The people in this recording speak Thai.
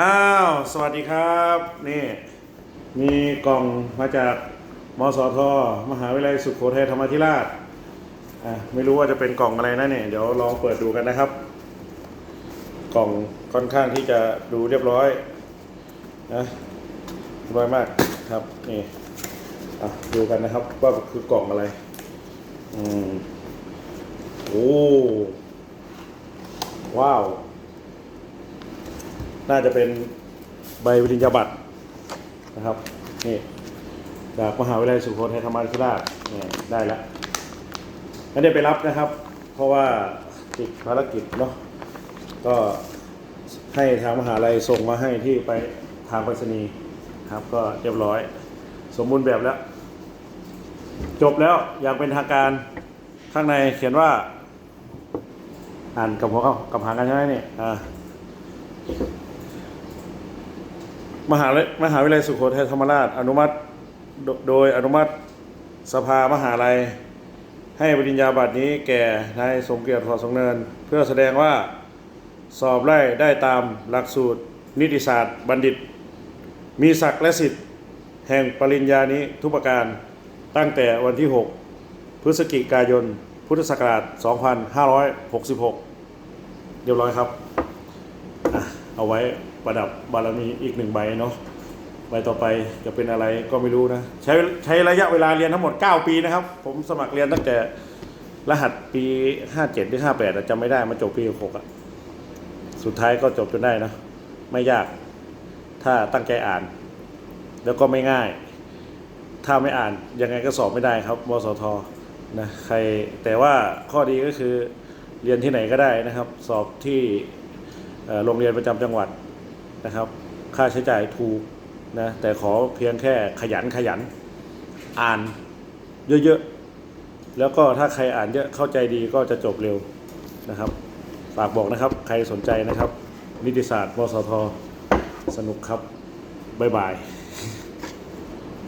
อ้าว สวัสดีครับ นี่ มีกล่องมาจากมสท มหาวิทยาลัยสุโขทัยธรรมาธิราชอะไม่รู้ว่าจะเป็นกล่องอะไรนะเนี่ย เดี๋ยวลองเปิดดูกันนะครับ กล่องค่อนข้างที่จะดูเรียบร้อยนะเรียบร้อยมากครับ นี่อะดูกันนะครับว่าคือกล่องอะไร อืมโอ้ว้าว น่าจะเป็นใบวิทยาบัตรนะครับนี่จากมหาวิทยาลัยสุโขทัยธรรมาธิราชนี่ได้แล้วไม่ได้ไปรับนะครับ เพราะว่าติดภารกิจเนาะก็ให้ทางมหาลัยส่งมาให้ที่ไปทางไปรษณีย์ครับ ก็เรียบร้อย สมบูรณ์แบบแล้ว จบแล้วอย่างเป็นทางการข้างในเขียนว่า อ่านกับหัวเขากับหางกันใช่ไหมเนี่ยอ่า มหามหาวิทยาลัยสุโขทัยธรรมราช อนุมัติโดยอนุมัติสภามหาลัย ให้ปริญญาบัตรนี้แก่นายสมเกียรติถอดสงเนิน เพื่อแสดงว่าสอบไล่ได้ตามหลักสูตร นิติศาสตร์ บัณฑิต มีศักดิ์และสิทธิ์ แห่งปริญญานี้ทุกประการตั้งแต่วันที่ 6 พฤศจิกายน พุทธศักราช 2566 เรียบร้อยครับอะ เอาไว้ประดับบารมีอีกหนึ่งใบเนาะใบต่อไปจะเป็นอะไรก็ไม่รู้นะ ใช้ใช้ระยะเวลาเรียนทั้งหมด 9 ปีนะครับ ผมสมัครเรียนตั้งแต่รหัสปี 57 หรือ 58จำไม่ได้มาจบปี 6อะสุดท้ายก็จบจนได้นะ ไม่ยากถ้าตั้งใจอ่าน แล้วก็ไม่ง่าย ถ้าไม่อ่านยังไงก็สอบไม่ได้ครับมสทนะใครแต่ว่าข้อดีก็คือเรียนที่ไหนก็ได้นะครับ สอบที่ โรงเรียนประจำจังหวัดนะครับ ค่าใช้จ่ายถูกนะแต่ขอเพียงแค่ขยันขยันอ่านเยอะๆ แล้วก็ถ้าใครอ่านเยอะเข้าใจดีก็จะจบเร็วนะครับฝากบอกนะครับใครสนใจนะครับ นิติศาสตร์มสทสนุกครับ บ๊ายบาย